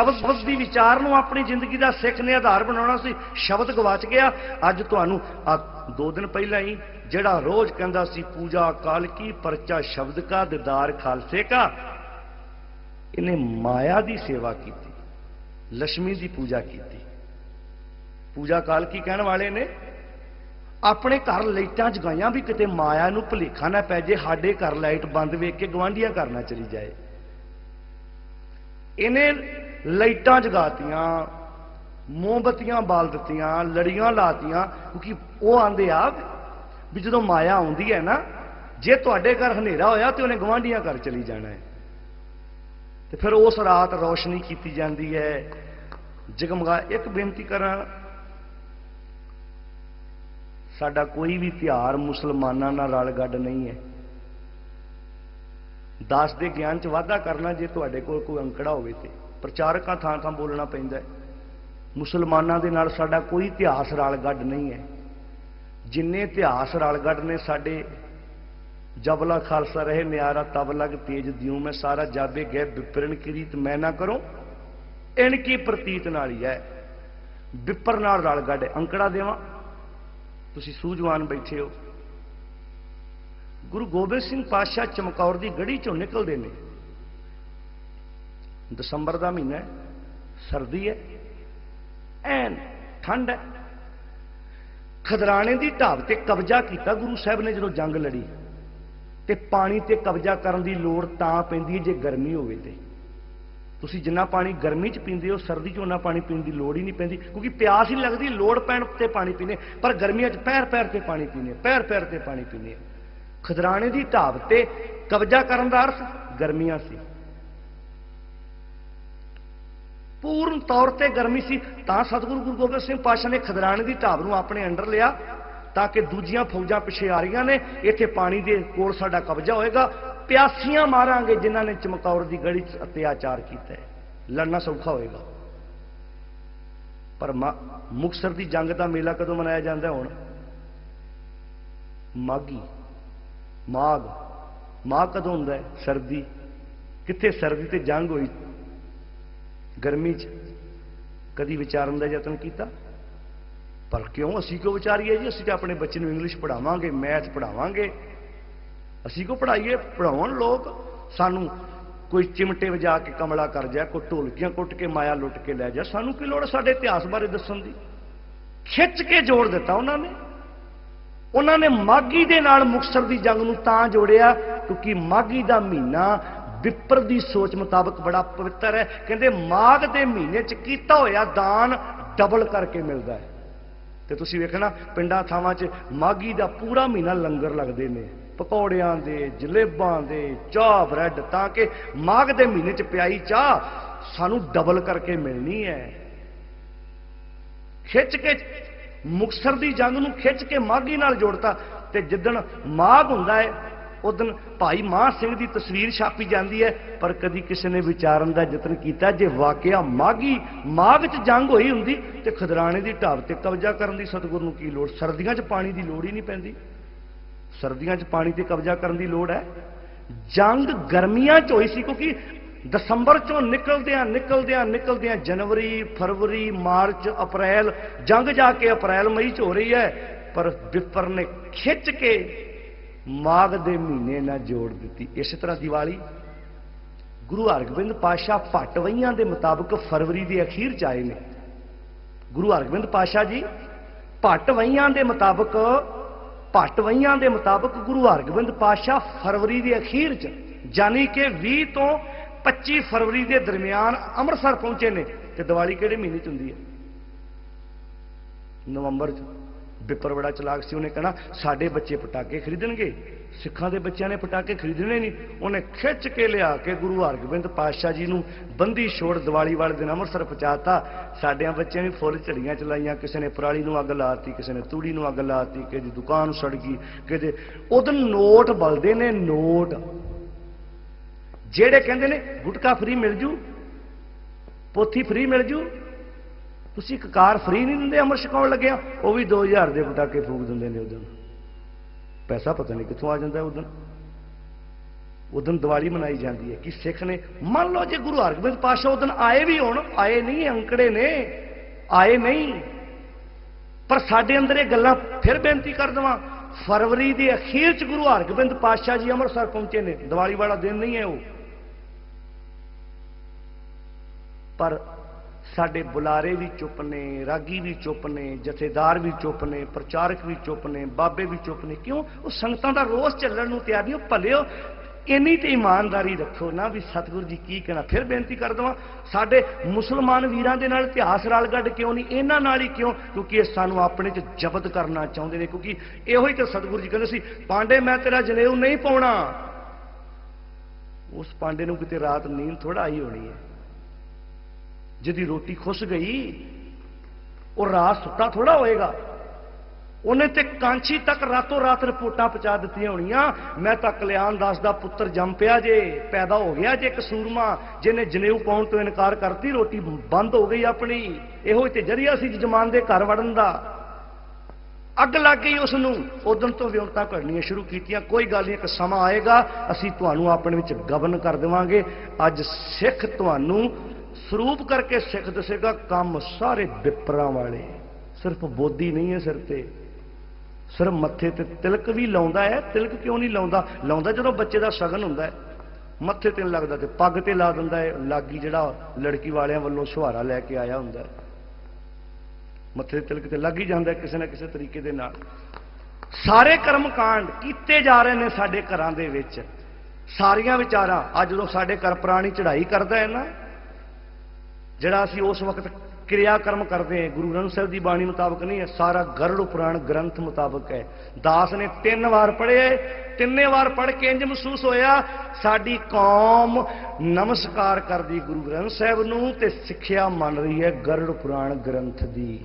ਸ਼ਬਦ ਸ਼ਬਦ ਦੀ ਵਿਚਾਰ ਨੂੰ ਆਪਣੀ ਜ਼ਿੰਦਗੀ ਦਾ ਸਿੱਖ ਨੇ ਆਧਾਰ ਬਣਾਉਣਾ ਸੀ। ਸ਼ਬਦ ਗਵਾਚ ਗਿਆ। ਅੱਜ ਤੁਹਾਨੂੰ ਆ ਦੋ ਦਿਨ ਪਹਿਲਾਂ ਹੀ ਜਿਹੜਾ ਰੋਜ਼ ਕਹਿੰਦਾ ਸੀ, ਪੂਜਾ ਕਾਲ ਕੀ ਪਰਚਾ ਸ਼ਬਦ ਕਾ ਦਿਦਾਰ ਖਾਲਸੇ ਕਾ। ਇਹਨੇ ਮਾਇਆ ਦੀ ਸੇਵਾ ਕੀਤੀ। ਲక్ష్ਮੀ ਦੀ ਪੂਜਾ ਕੀਤੀ। ਪੂਜਾ ਕਾਲ ਕੀ ਕਹਿਣ ਵਾਲੇ ਨੇ? ਆਪਣੇ ਘਰ ਲਾਈਟਾਂ ਜਗਾਈਆਂ ਵੀ ਕਿਤੇ ਮਾਇਆ ਨੂੰ ਭੁਲੇਖਾ ਨਾ ਪੈ ਜੇ, ਸਾਡੇ ਘਰ ਲਾਈਟ ਬੰਦ ਵੇਖ ਕੇ ਗਵਾਂਢੀਆਂ ਕਰਨਾ ਚਲੀ ਜਾਏ। ਇਹਨੇ ਲਾਈਟਾਂ ਜਗਾਤੀਆਂ, ਮੋਮਬਤੀਆਂ ਬਾਲ ਦਿੱਤੀਆਂ, ਲੜੀਆਂ ਲਾਤੀਆਂ, ਕਿਉਂਕਿ ਉਹ ਆਂਦੇ ਆ ਵੀ ਜਦੋਂ ਮਾਇਆ ਆਉਂਦੀ ਹੈ ਨਾ, ਜੇ ਤੁਹਾਡੇ ਘਰ ਹਨੇਰਾ ਹੋਇਆ ਤੇ ਉਹਨੇ ਗਵਾਂਢੀਆਂ ਘਰ ਚਲੀ ਜਾਣਾ ਹੈ। ਤੇ ਫਿਰ ਉਸ ਰਾਤ ਰੋਸ਼ਨੀ ਕੀਤੀ ਜਾਂਦੀ ਹੈ। ਜਗਮਗਾ, ਇੱਕ ਬੇਨਤੀ ਕਰਾਂ, ਸਾਡਾ ਕੋਈ ਵੀ ਤਿਉਹਾਰ ਮੁਸਲਮਾਨਾਂ ਨਾਲ ਰਲ ਗੱਡ ਨਹੀਂ ਹੈ। ਦਾਸ ਦੇ ਗਿਆਨ ਚ ਵਾਧਾ ਕਰਨਾ ਜੇ ਤੁਹਾਡੇ ਕੋਲ ਕੋਈ ਅੰਕੜਾ ਹੋਵੇ ਤੇ। ਪ੍ਰਚਾਰਕਾਂ ਥਾਂ ਥਾਂ ਬੋਲਣਾ ਪੈਂਦਾ ਮੁਸਲਮਾਨਾਂ ਦੇ ਨਾਲ ਸਾਡਾ ਕੋਈ ਇਤਿਹਾਸ ਰਲ ਗੱਡ ਨਹੀਂ ਹੈ। ਜਿੰਨੇ ਇਤਿਹਾਸ ਰਲ ਗੱਡ ਨੇ ਸਾਡੇ, ਜਬਲਾ ਖਾਲਸਾ ਰਹੇ ਨਿਆਰਾ ਤਬ ਲਗ ਤੇਜ ਦਿਉ, ਮੈਂ ਸਾਰਾ ਜਾਬੇ ਗਏ ਵਿਪਰਨ ਕੀਰੀਤ, ਮੈਂ ਨਾ ਕਰੋ। ਇਨ ਕੀ ਪ੍ਰਤੀਤ ਨਾਲ ਹੀ ਹੈ। ਵਿਪਰ ਨਾਲ ਰਲ ਗੱਡ ਅੰਕੜਾ ਦੇਵਾਂ। ਤੁਸੀਂ ਸੂਝਵਾਨ ਬੈਠੇ ਹੋ। ਗੁਰੂ ਗੋਬਿੰਦ ਸਿੰਘ ਪਾਤਸ਼ਾਹ ਚਮਕੌਰ ਦੀ ਗੜੀ ਚੋਂ ਨਿਕਲਦੇ ਨੇ। ਦਸੰਬਰ ਦਾ ਮਹੀਨਾ ਹੈ, ਸਰਦੀ ਹੈ, ਐਨ ਠੰਡ ਹੈ। ਖਦਰਾਣੇ ਦੀ ਢਾਬ ਤੇ ਕਬਜ਼ਾ ਕੀਤਾ ਗੁਰੂ ਸਾਹਿਬ ਨੇ ਜਦੋਂ ਜੰਗ ਲੜੀ ਤੇ ਪਾਣੀ ਤੇ ਕਬਜ਼ਾ ਕਰਨ ਦੀ ਲੋੜ ਤਾਂ ਪੈਂਦੀ ਹੈ ਜੇ ਗਰਮੀ ਹੋਵੇ ਤੇ। ਤੁਸੀਂ ਜਿੰਨਾ ਪਾਣੀ ਗਰਮੀ 'ਚ ਪੀਂਦੇ ਹੋ, ਸਰਦੀ 'ਚ ਉਹਨਾਂ ਪਾਣੀ ਪੀਣ ਦੀ ਲੋੜ ਹੀ ਨਹੀਂ ਪੈਂਦੀ, ਕਿਉਂਕਿ ਪਿਆਸ ਹੀ ਨਹੀਂ ਲੱਗਦੀ, ਲੋੜ ਪੈਣ ਤੇ ਪਾਣੀ ਪੀਨੇ ਪਰ ਗਰਮੀਆਂ 'ਚ ਪੈਰ ਪੈਰ ਤੇ ਪਾਣੀ ਪੀਨੇ ਪੈਰ ਪੈਰ ਤੇ ਪਾਣੀ ਪੀਨੇ ਖਦਰਾਣੇ ਦੀ ਢਾਬ ਤੇ ਕਬਜ਼ਾ ਕਰਨ ਦਾ ਅਰਥ ਗਰਮੀਆਂ ਸੀ। ਪੂਰਨ ਤੌਰ ਤੇ ਗਰਮੀ ਸੀ, ਤਾਂ ਸਤਿਗੁਰੂ ਗੁਰੂ ਗੋਬਿੰਦ ਸਿੰਘ ਪਾਤਸ਼ਾਹ ਨੇ ਖਦਰਾਣੇ ਦੀ ਢਾਬ ਨੂੰ ਆਪਣੇ ਅੰਡਰ ਲਿਆ, ਤਾਂ ਕਿ ਦੂਜੀਆਂ ਫੌਜਾਂ ਪਿੱਛੇ ਆ ਰਹੀਆਂ ਨੇ, ਇੱਥੇ ਪਾਣੀ ਦੇ ਕੋਲ ਸਾਡਾ ਕਬਜ਼ਾ ਹੋਏਗਾ। ਪਿਆਸੀਆਂ ਮਾਰਾਂਗੇ ਜਿਨ੍ਹਾਂ ਨੇ ਚਮਕੌਰ ਦੀ ਗੜੀ 'ਚ ਅਤਿਆਚਾਰ ਕੀਤਾ। ਹੈ ਲੜਨਾ ਸੌਖਾ ਹੋਏਗਾ। ਪਰ ਮਾ- ਮੁਕਤਸਰ ਦੀ ਜੰਗ ਦਾ ਮੇਲਾ ਕਦੋਂ ਮਨਾਇਆ ਜਾਂਦਾ ਹੁਣ? ਮਾਗੀ ਮਾਘ। ਮਾਘ ਕਦੋਂ ਹੁੰਦਾ ਹੈ? ਸਰਦੀ। ਕਿੱਥੇ ਸਰਦੀ ਤੇ ਜੰਗ ਹੋਈ? ਗਰਮੀ 'ਚ ਕਦੀ ਵਿਚਾਰਨ ਦਾ ਯਤਨ ਕੀਤਾ? ਪਰ ਕਿਉਂ ਅਸੀਂ ਕਿਉਂ ਵਿਚਾਰੀਏ ਜੀ? ਅਸੀਂ ਤਾਂ ਆਪਣੇ ਬੱਚੇ ਨੂੰ ਇੰਗਲਿਸ਼ ਪੜਾਵਾਂਗੇ ਮੈਥ ਪੜਾਵਾਂਗੇ ਅਸੀਂ ਕਿਉਂ ਪੜਾਈਏ ਪੜਾਉਣ ਲੋਕ ਸਾਨੂੰ ਕੋਈ ਚਿਮਟੇ ਵਜਾ ਕੇ ਕਮਲਾ ਕਰ ਜਾ ਕੋਈ ਢੋਲਕੀਆਂ ਕੁੱਟ ਕੇ ਮਾਇਆ ਲੁੱਟ ਕੇ ਲੈ ਜਾ ਸਾਨੂੰ ਕੀ ਲੋੜ ਸਾਡੇ ਇਤਿਹਾਸ ਬਾਰੇ ਦੱਸਣ ਦੀ? ਖਿੱਚ ਕੇ ਜੋੜ ਦਿੱਤਾ ਉਹਨਾਂ ਨੇ। ਉਹਨਾਂ ਨੇ ਮਾਗੀ ਦੇ ਨਾਲ ਮੁਕਤਸਰ ਦੀ ਜੰਗ ਨੂੰ ਤਾਂ ਜੋੜਿਆ ਕਿਉਂਕਿ ਮਾਗੀ ਦਾ ਮਹੀਨਾ ਵਿਪਰ ਦੀ ਸੋਚ ਮੁਤਾਬਕ ਬੜਾ ਪਵਿੱਤਰ ਹੈ। ਕਹਿੰਦੇ ਮਾਘ ਦੇ ਮਹੀਨੇ 'ਚ ਕੀਤਾ ਹੋਇਆ ਦਾਨ ਡਬਲ ਕਰਕੇ ਮਿਲਦਾ ਹੈ। ਤੇ ਤੁਸੀਂ ਵੇਖਣਾ, ਪਿੰਡਾਂ ਥਾਵਾਂ 'ਚ ਮਾਗੀ ਦਾ ਪੂਰਾ ਮਹੀਨਾ ਲੰਗਰ ਲੱਗਦੇ ਨੇ। ਪਕੌੜਿਆਂ ਦੇ, ਜਲੇਬਾਂ ਦੇ, ਚਾਹ ਬ੍ਰੈਡ, ਤਾਂ ਕਿ ਮਾਘ ਦੇ ਮਹੀਨੇ 'ਚ ਪਿਆਈ ਚਾਹ ਸਾਨੂੰ ਡਬਲ ਕਰਕੇ ਮਿਲਣੀ ਹੈ। ਖਿੱਚ ਕੇ ਮੁਕਤਸਰ ਦੀ ਜੰਗ ਨੂੰ ਖਿੱਚ ਕੇ ਮਾਗੀ ਨਾਲ ਜੋੜਤਾ। ਤੇ ਜਿੱਦਣ ਮਾਘ ਹੁੰਦਾ ਹੈ ਉਦੋਂ ਭਾਈ ਮਾਹ ਸਿੰਘ ਦੀ ਤਸਵੀਰ ਛਾਪੀ ਜਾਂਦੀ ਹੈ, ਪਰ ਕਦੀ ਕਿਸੇ ਨੇ ਵਿਚਾਰਨ ਦਾ ਯਤਨ ਕੀਤਾ, ਜੇ ਵਾਕਿਆ ਮਾਗੀ ਮਾਘ 'ਚ ਜੰਗ ਹੋਈ ਹੁੰਦੀ, ਤੇ ਖਦਰਾਣੇ ਦੀ ਢਾਬ ਤੇ ਕਬਜ਼ਾ ਕਰਨ ਦੀ ਸਤਿਗੁਰ ਨੂੰ ਕੀ ਲੋੜ? ਸਰਦੀਆਂ 'ਚ ਪਾਣੀ ਦੀ ਲੋੜ ਹੀ ਨਹੀਂ ਪੈਂਦੀ। ਸਰਦੀਆਂ 'ਚ ਪਾਣੀ ਤੇ ਕਬਜ਼ਾ ਕਰਨ ਦੀ ਲੋੜ ਹੈ। ਜੰਗ ਗਰਮੀਆਂ 'ਚ ਹੋਈ ਸੀ, ਕਿਉਂਕਿ ਦਸੰਬਰ 'ਚੋਂ ਨਿਕਲਦਿਆਂ ਨਿਕਲਦਿਆਂ ਨਿਕਲਦਿਆਂ ਜਨਵਰੀ, ਫਰਵਰੀ, ਮਾਰਚ, ਅਪ੍ਰੈਲ, ਜੰਗ ਜਾ ਕੇ ਅਪ੍ਰੈਲ, ਮਈ 'ਚ ਹੋ ਰਹੀ ਹੈ, ਪਰ ਵਿਪਰ ਨੇ ਖਿੱਚ ਕੇ ਮਾਘ ਦੇ ਮਹੀਨੇ ਨਾਲ ਜੋੜ ਦਿੱਤੀ। ਇਸੇ ਤਰ੍ਹਾਂ ਦੀਵਾਲੀ, ਗੁਰੂ ਹਰਗੋਬਿੰਦ ਪਾਸ਼ਾ ਭੱਟਵਈਆਂ ਦੇ ਮੁਤਾਬਕ ਫਰਵਰੀ ਦੇ ਅਖੀਰ ਚ ਆਏ ਨੇ। ਗੁਰੂ ਹਰਗੋਬਿੰਦ ਪਾਸ਼ਾ ਜੀ ਭੱਟਵਈਆਂ ਦੇ ਮੁਤਾਬਕ ਭੱਟਵਈਆਂ ਦੇ ਮੁਤਾਬਕ ਗੁਰੂ ਹਰਗੋਬਿੰਦ ਪਾਸ਼ਾ ਫਰਵਰੀ ਦੇ ਅਖੀਰ ਚ ਯਾਨੀ ਕਿ 20 ਤੋਂ 25 ਫਰਵਰੀ ਦੇ ਦਰਮਿਆਨ ਅੰਮ੍ਰਿਤਸਰ ਪਹੁੰਚੇ ਨੇ। ਤੇ ਦੀਵਾਲੀ ਕਿਹੜੇ ਮਹੀਨੇ ਚ ਹੁੰਦੀ ਹੈ? ਨਵੰਬਰ ਚ। ਬਿੱਪਰ ਬੜਾ ਚਲਾਕ ਸੀ, ਉਹਨੇ ਕਹਿਣਾ, ਸਾਡੇ ਬੱਚੇ ਪਟਾਕੇ ਖਰੀਦਣਗੇ। ਸਿੱਖਾਂ ਦੇ ਬੱਚਿਆਂ ਨੇ ਪਟਾਕੇ ਖਰੀਦਣੇ ਨਹੀਂ। ਉਹਨੇ ਖਿੱਚ ਕੇ ਲਿਆ ਕੇ ਗੁਰੂ ਹਰਗੋਬਿੰਦ ਪਾਤਸ਼ਾਹ ਜੀ ਨੂੰ ਬੰਦੀ ਛੋੜ ਦੀਵਾਲੀ ਵਾਲੇ ਦਿਨ ਅੰਮ੍ਰਿਤਸਰ ਪਹੁੰਚਾਤਾ। ਸਾਡਿਆਂ ਬੱਚਿਆਂ ਨੇ ਫੁੱਲ ਝੜੀਆਂ ਚਲਾਈਆਂ, ਕਿਸੇ ਨੇ ਪਰਾਲੀ ਨੂੰ ਅੱਗ ਲਾਤੀ, ਕਿਸੇ ਨੇ ਤੂੜੀ ਨੂੰ ਅੱਗ ਲਾਤੀ, ਕਿਸੇ ਦੀ ਦੁਕਾਨ ਸੜ ਗਈ ਕਿਤੇ ਉਦੋਂ ਨੋਟ ਬਲਦੇ ਨੇ, ਨੋਟ। ਜਿਹੜੇ ਕਹਿੰਦੇ ਨੇ, ਗੁਟਕਾ ਫ੍ਰੀ ਮਿਲ ਜੂ, ਪੋਥੀ ਫ੍ਰੀ ਮਿਲ ਜੂ ਤੁਸੀਂ ਇੱਕ ਕਾਰ ਫ੍ਰੀ ਨਹੀਂ ਦਿੰਦੇ, ਅਮਰ ਛਕਾਉਣ ਲੱਗਿਆ। ਉਹ ਵੀ 2000 ਦੇ ਪਟਾਕੇ ਫੂਕ ਦਿੰਦੇ ਨੇ ਉਦੋਂ ਪੈਸਾ ਪਤਾ ਨਹੀਂ ਕਿੱਥੋਂ ਆ ਜਾਂਦਾ ਉਦੋਂ ਉਦੋਂ ਦੀਵਾਲੀ ਮਨਾਈ ਜਾਂਦੀ ਹੈ। ਕਿ ਸਿੱਖ ਨੇ? ਮੰਨ ਲਓ ਜੇ ਗੁਰੂ ਹਰਗੋਬਿੰਦ ਪਾਤਸ਼ਾਹ ਉਦੋਂ ਆਏ ਵੀ ਹੋਣ, ਆਏ ਨਹੀਂ, ਅੰਕੜੇ ਨੇ, ਆਏ ਨਹੀਂ। ਪਰ ਸਾਡੇ ਅੰਦਰ ਇਹ ਗੱਲਾਂ ਫਿਰ ਬੇਨਤੀ ਕਰ ਦਵਾਂ। ਫਰਵਰੀ ਦੇ ਅਖੀਰ ਚ ਗੁਰੂ ਹਰਗੋਬਿੰਦ ਪਾਤਸ਼ਾਹ ਜੀ ਅੰਮ੍ਰਿਤਸਰ ਪਹੁੰਚੇ ਨੇ। ਦੀਵਾਲੀ ਵਾਲਾ ਦਿਨ ਨਹੀਂ ਹੈ ਉਹ। ਪਰ ਸਾਡੇ ਬੁਲਾਰੇ ਵੀ ਚੁੱਪ ਨੇ ਰਾਗੀ ਵੀ ਚੁੱਪ ਨੇ ਜਥੇਦਾਰ ਵੀ ਚੁੱਪ ਨੇ ਪ੍ਰਚਾਰਕ ਵੀ ਚੁੱਪ ਨੇ ਬਾਬੇ ਵੀ ਚੁੱਪ ਨੇ ਕਿਉਂ? ਉਹ ਸੰਗਤਾਂ ਦਾ ਰੋਸ ਚੱਲਣ ਨੂੰ ਤਿਆਰ ਨਹੀਂ, ਉਹ ਭਲਿਓ, ਇੰਨੀ ਤੇ ਇਮਾਨਦਾਰੀ ਰੱਖੋ ਨਾ ਵੀ ਸਤਿਗੁਰੂ ਜੀ ਕੀ ਕਹਿਣਾ। ਫਿਰ ਬੇਨਤੀ ਕਰ ਦਵਾਂ, ਸਾਡੇ ਮੁਸਲਮਾਨ ਵੀਰਾਂ ਦੇ ਨਾਲ ਇਤਿਹਾਸ ਰਲ ਗੱਡ ਕਿਉਂ ਨਹੀਂ? ਇਹਨਾਂ ਨਾਲ ਹੀ ਕਿਉਂ? ਕਿਉਂਕਿ ਇਹ ਸਾਨੂੰ ਆਪਣੇ ਚ ਜ਼ਬਤ ਕਰਨਾ ਚਾਹੁੰਦੇ ਨੇ, ਕਿਉਂਕਿ ਇਹੋ ਹੀ ਤਾਂ ਸਤਿਗੁਰੂ ਜੀ ਕਹਿੰਦੇ ਸੀ, ਪਾਂਡੇ, ਮੈਂ ਤੇਰਾ ਜਨੇਊ ਨਹੀਂ ਪਾਉਣਾ। ਉਸ ਪਾਂਡੇ ਨੂੰ ਕਿਤੇ ਰਾਤ ਨੀਂਦ ਥੋੜਾ ਆਈ ਹੋਣੀ ਹੈ। ਜਿਹਦੀ ਰੋਟੀ ਖੁੱਸ ਗਈ, ਉਹ ਰਾਤ ਸੁੱਤਾ ਥੋੜਾ ਹੋਏਗਾ। ਉਹਨੇ ਤੇ ਕਾਂਚੀ ਤੱਕ ਰਾਤੋਂ ਰਾਤ ਰਿਪੋਰਟਾਂ ਪਹੁੰਚਾ ਦਿੱਤੀਆਂ ਹੋਣੀਆਂ। ਮੈਂ ਤਾਂ ਕਲਿਆਣ ਦਾਸ ਦਾ ਪੁੱਤਰ ਜੰਮ ਪਿਆ ਜੇ, ਪੈਦਾ ਹੋ ਗਿਆ ਜੇ ਕਸੂਰਮਾ ਜਿਹਨੇ ਜਨੇਊ ਪਾਉਣ ਤੋਂ ਇਨਕਾਰ ਕਰਤੀ, ਰੋਟੀ ਬੰਦ ਹੋ ਗਈ ਆਪਣੀ। ਇਹੋ ਹੀ ਤੇ ਜਰੀਆ ਸੀ ਜਮਾਨ ਦੇ ਘਰ ਵੜਨ ਦਾ। ਅੱਗ ਲੱਗ ਗਈ ਉਸ ਨੂੰ ਉਦੋਂ ਤੋਂ ਵਿਉਂਤਾਂ ਘੜਨੀਆਂ ਸ਼ੁਰੂ ਕੀਤੀਆਂ। ਕੋਈ ਗੱਲ ਨਹੀਂ, ਇੱਕ ਸਮਾਂ ਆਏਗਾ। ਅਸੀਂ ਤੁਹਾਨੂੰ ਆਪਣੇ ਵਿੱਚ ਗਵਨ ਕਰ ਦੇਵਾਂਗੇ। ਅੱਜ ਸਿੱਖ ਤੁਹਾਨੂੰ ਸਰੂਪ ਕਰਕੇ ਸਿੱਖ ਦੱਸੇਗਾ, ਕੰਮ ਸਾਰੇ ਵਿਪਰਾਂ ਵਾਲੇ। ਸਿਰਫ ਬੋਧੀ ਨਹੀਂ ਹੈ ਸਿਰ ਤੇ। ਸਿਰਫ ਮੱਥੇ ਤੇ ਤਿਲਕ ਵੀ ਲਾਉਂਦਾ ਹੈ। ਤਿਲਕ ਕਿਉਂ ਨਹੀਂ ਲਾਉਂਦਾ? ਲਾਉਂਦਾ ਜਦੋਂ ਬੱਚੇ ਦਾ ਸ਼ਗਨ ਹੁੰਦਾ ਹੈ। ਮੱਥੇ ਤੇ ਲੱਗਦਾ ਤੇ ਪੱਗ ਤੇ ਲਾ ਦਿੰਦਾ ਹੈ। ਲਾਗੀ ਜਿਹੜਾ ਲੜਕੀ ਵਾਲਿਆਂ ਵੱਲੋਂ ਸੁਹਾਰਾ ਲੈ ਕੇ ਆਇਆ ਹੁੰਦਾ ਹੈ। ਮੱਥੇ ਤੇ ਤਿਲਕ ਤੇ ਲੱਗ ਹੀ ਜਾਂਦਾ ਕਿਸੇ ਨਾ ਕਿਸੇ ਤਰੀਕੇ ਦੇ ਨਾਲ। ਸਾਰੇ ਕਰਮ ਕਾਂਡ ਕੀਤੇ ਜਾ ਰਹੇ ਨੇ ਸਾਡੇ ਘਰਾਂ ਦੇ ਵਿੱਚ। ਸਾਰੀਆਂ ਵਿਚਾਰਾਂ ਅੱਜ ਜਦੋਂ ਸਾਡੇ ਘਰ ਪ੍ਰਾਣੀ ਚੜ੍ਹਾਈ ਕਰਦਾ ਹੈ ਨਾ ਜਿਹੜਾ ਅਸੀਂ ਉਸ ਵਕਤ ਕਿਰਿਆ ਕਰਮ ਕਰਦੇ ਹਾਂ, ਗੁਰੂ ਗ੍ਰੰਥ ਸਾਹਿਬ ਦੀ ਬਾਣੀ ਮੁਤਾਬਕ ਨਹੀਂ ਹੈ, ਸਾਰਾ ਗਰੜ ਪੁਰਾਣ ਗ੍ਰੰਥ ਮੁਤਾਬਕ ਹੈ। ਦਾਸ ਨੇ ਤਿੰਨ ਵਾਰ ਪੜ੍ਹੇ ਤਿੰਨੇ ਵਾਰ ਪੜ੍ਹ ਕੇ ਇੰਜ ਮਹਿਸੂਸ ਹੋਇਆ, ਸਾਡੀ ਕੌਮ ਨਮਸਕਾਰ ਕਰਦੀ ਗੁਰੂ ਗ੍ਰੰਥ ਸਾਹਿਬ ਨੂੰ ਤੇ ਸਿੱਖਿਆ ਮੰਨ ਰਹੀ ਹੈ ਗਰੜ ਪੁਰਾਣ ਗ੍ਰੰਥ ਦੀ।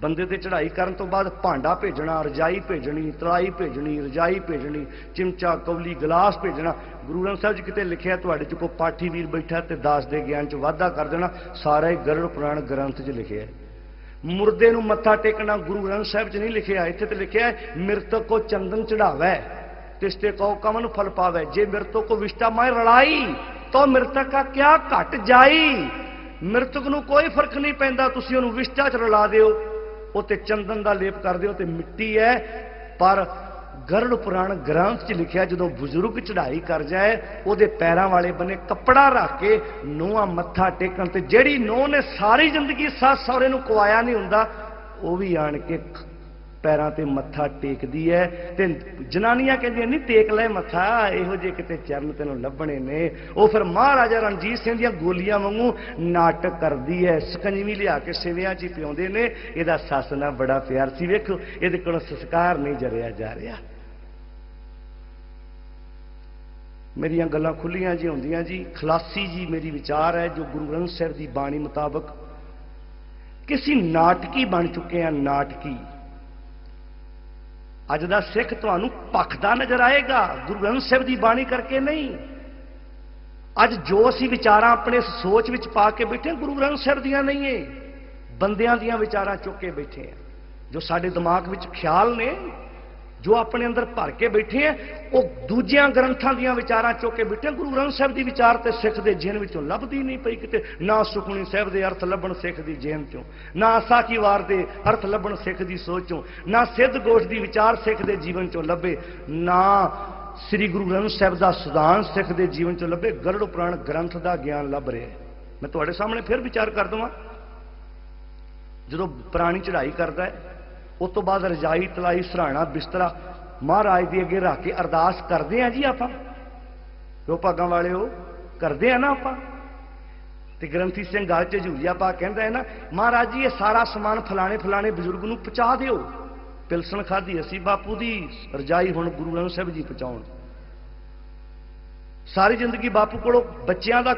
ਬੰਦੇ ਤੇ ਚੜ੍ਹਾਈ ਕਰਨ ਤੋਂ ਬਾਅਦ ਭਾਂਡਾ ਭੇਜਣਾ, ਰਜਾਈ ਭੇਜਣੀ, ਤਲਾਈ ਭੇਜਣੀ, ਰਜਾਈ ਭੇਜਣੀ, ਚਿਮਚਾ ਕੌਲੀ ਗਲਾਸ ਭੇਜਣਾ। ਗੁਰੂ ਗ੍ਰੰਥ ਸਾਹਿਬ ਜੀ ਕਿਤੇ ਲਿਖਿਆ ਤੁਹਾਡੇ ਚ ਕੋਈ ਪਾਠੀ ਵੀਰ ਬੈਠਾ ਤੇ ਦਾਸ ਦੇ ਗਿਆਨ ਚ ਵਾਧਾ ਕਰ ਦੇਣਾ, ਸਾਰਾ ਹੀ ਗਰੜ ਪੁਰਾਣ ਗ੍ਰੰਥ 'ਚ ਲਿਖਿਆ ਮੁਰਦੇ ਨੂੰ ਮੱਥਾ ਟੇਕਣਾ ਗੁਰੂ ਗ੍ਰੰਥ ਸਾਹਿਬ 'ਚ ਨਹੀਂ ਲਿਖਿਆ, ਇੱਥੇ ਤੇ ਲਿਖਿਆ ਹੈ ਮਿਰਤਕ ਕੋ ਚੰਦਨ ਚੜਾਵੇ ਤਿਸ ਤੇ ਕਉ ਕਮਨ ਫਲ ਪਾਵੇ, ਜੇ ਮਿਰਤਕ ਕੋ ਵਿਸ਼ਟਾ ਮੈਂ ਰਲਾਈ, ਤਾਂ ਮਿਰਤਕ ਕਾ ਕਿਆ ਘਟ ਜਾਈ? ਮਿਰਤਕ ਨੂੰ ਕੋਈ ਫ਼ਰਕ ਨਹੀਂ ਪੈਂਦਾ, ਤੁਸੀਂ ਉਹਨੂੰ ਵਿਸ਼ਟਾ 'ਚ ਰਲਾ ਦਿਓ। ਉਹ ਤੇ ਚੰਦਨ ਦਾ ਲੇਪ ਕਰ ਦਿਓ ਤੇ ਮਿੱਟੀ ਹੈ। ਪਰ ਗਰੜ ਪੁਰਾਣ ਗ੍ਰੰਥ 'ਚ ਲਿਖਿਆ ਜਦੋਂ ਬਜ਼ੁਰਗ ਚੜ੍ਹਾਈ ਕਰ ਜਾਏ, ਉਹਦੇ ਪੈਰਾਂ ਵਾਲੇ ਬੰਨੇ ਕੱਪੜਾ ਰੱਖ ਕੇ ਨੂੰਹਾਂ ਮੱਥਾ ਟੇਕਣ ਤੇ ਜਿਹੜੀ ਨੂੰਹ ਨੇ ਸਾਰੀ ਜ਼ਿੰਦਗੀ ਸੱਸ ਸਹੁਰੇ ਨੂੰ ਕੁਆਇਆ ਨਹੀਂ ਹੁੰਦਾ, ਉਹ ਵੀ ਆਣ ਕੇ ਪੈਰਾਂ ਤੇ ਮੱਥਾ ਟੇਕਦੀ ਹੈ ਤੇ ਜਨਾਨੀਆਂ ਕਹਿੰਦੀਆਂ, ਨਹੀਂ, ਟੇਕ ਲੈ ਮੱਥਾ, ਇਹੋ ਜਿਹੇ ਕਿਤੇ ਚਰਨ ਤੈਨੂੰ ਲੱਭਣੇ ਨੇ। ਉਹ ਫਿਰ ਮਹਾਰਾਜਾ ਰਣਜੀਤ ਸਿੰਘ ਦੀਆਂ ਗੋਲੀਆਂ ਵਾਂਗੂ ਨਾਟਕ ਕਰਦੀ ਹੈ ਸਕੰਜਵੀ ਲਿਆ ਕੇ ਸਿਵਿਆਂ 'ਚ ਹੀ ਪਿਆਉਂਦੇ ਨੇ। ਇਹਦਾ ਸੱਸ ਨਾਲ ਬੜਾ ਪਿਆਰ ਸੀ ਵੇਖੋ ਇਹਦੇ ਕੋਲੋਂ ਸੰਸਕਾਰ ਨਹੀਂ ਜਰਿਆ ਜਾ ਰਿਹਾ। ਮੇਰੀਆਂ ਗੱਲਾਂ ਖੁੱਲੀਆਂ ਜੀ ਹੁੰਦੀਆਂ ਜੀ। ਖਲਾਸੀ ਜੀ ਮੇਰੀ ਵਿਚਾਰ ਹੈ ਜੋ ਗੁਰੂ ਗ੍ਰੰਥ ਸਾਹਿਬ ਦੀ ਬਾਣੀ ਮੁਤਾਬਕ ਕਿਸੇ ਨਾਟਕੀ ਬਣ ਚੁੱਕੇ ਆ, ਨਾਟਕੀ। ਅੱਜ ਦਾ ਸਿੱਖ ਤੁਹਾਨੂੰ ਭਖਦਾ ਨਜ਼ਰ ਆਏਗਾ। ਗੁਰੂ ਗ੍ਰੰਥ ਸਾਹਿਬ ਦੀ ਬਾਣੀ ਕਰਕੇ ਨਹੀਂ। ਅੱਜ ਜੋ ਅਸੀਂ ਵਿਚਾਰਾਂ ਆਪਣੇ ਸੋਚ ਵਿੱਚ ਪਾ ਕੇ ਬੈਠੇ ਹਾਂ, ਗੁਰੂ ਗ੍ਰੰਥ ਸਾਹਿਬ ਦੀਆਂ ਨਹੀਂ ਏ। ਬੰਦਿਆਂ ਦੀਆਂ ਵਿਚਾਰਾਂ ਚੁੱਕ ਕੇ ਬੈਠੇ ਆ ਜੋ ਸਾਡੇ ਦਿਮਾਗ ਵਿੱਚ ਖਿਆਲ ਨੇ ਜੋ ਆਪਣੇ ਅੰਦਰ ਭਰ ਕੇ ਬੈਠੇ ਆ, ਉਹ ਦੂਜਿਆਂ ਗ੍ਰੰਥਾਂ ਦੀਆਂ ਵਿਚਾਰਾਂ ਚੁੱਕ ਕੇ ਬੈਠੇ ਗੁਰੂ ਗ੍ਰੰਥ ਸਾਹਿਬ ਦੀ ਵਿਚਾਰ ਤੇ ਸਿੱਖ ਦੇ ਜੀਨ ਵਿੱਚੋਂ ਲੱਭਦੀ ਨਹੀਂ ਪਈ ਕਿਤੇ। ਨਾ ਸੁਖਮਨੀ ਸਾਹਿਬ ਦੇ ਅਰਥ ਲੱਭਣ ਸਿੱਖ ਦੀ ਜੀਨ ਚੋਂ, ਨਾ ਸਾਖੀ ਵਾਰ ਦੇ ਅਰਥ ਲੱਭਣ ਸਿੱਖ ਦੀ ਸੋਚ ਚੋਂ, ਨਾ ਸਿੱਧ ਗੋਸ਼ ਦੀ ਵਿਚਾਰ ਸਿੱਖ ਦੇ ਜੀਵਨ ਚੋਂ ਲੱਭੇ, ਨਾ ਸ੍ਰੀ ਗੁਰੂ ਗ੍ਰੰਥ ਸਾਹਿਬ ਦਾ ਸੁਧਾਨ ਸਿੱਖ ਦੇ ਜੀਵਨ ਚੋਂ ਲੱਭੇ। ਗਰੜ ਪੁਰਾਣ ਗ੍ਰੰਥ ਦਾ ਗਿਆਨ ਲੱਭ ਰਿਹਾ। ਮੈਂ ਤੁਹਾਡੇ ਸਾਹਮਣੇ ਫਿਰ ਵਿਚਾਰ ਕਰ ਦਵਾਂ। ਜਦੋਂ ਪ੍ਰਾਣੀ ਚੜ੍ਹਾਈ ਕਰਦਾ ਹੈ ਉਸ ਤੋਂ ਬਾਅਦ ਰਜਾਈ ਤਲਾਈ ਸਰਾਣਾ ਬਿਸਤਰਾ ਮਹਾਰਾਜ ਦੇ ਅੱਗੇ ਰੱਖ ਕੇ ਅਰਦਾਸ ਕਰਦੇ ਆ ਜੀ ਆਪਾਂ। ਜੋ ਭਾਗਾਂ ਵਾਲਿਓ, ਕਰਦੇ ਆ ਨਾ ਆਪਾਂ। ਤੇ ਗ੍ਰੰਥੀ ਸਿੰਘ ਗੱਲ ਚ ਝੂਰੀਆ ਪਾ ਕਹਿੰਦਾ ਹੈ ਨਾ, ਮਹਾਰਾਜ ਜੀ, ਇਹ ਸਾਰਾ ਸਮਾਨ ਫਲਾਣੇ ਫਲਾਣੇ ਬਜ਼ੁਰਗ ਨੂੰ ਪਹੁੰਚਾ ਦਿਓ। ਪਿਲਸਣ ਖਾਧੀ ਅਸੀਂ ਬਾਪੂ ਦੀ, ਰਜਾਈ ਹੁਣ ਗੁਰੂ ਗ੍ਰੰਥ ਸਾਹਿਬ ਜੀ ਪਹੁੰਚਾਉਣ। ਸਾਰੀ ਜ਼ਿੰਦਗੀ ਬਾਪੂ ਕੋਲੋਂ ਬੱਚਿਆਂ ਦਾ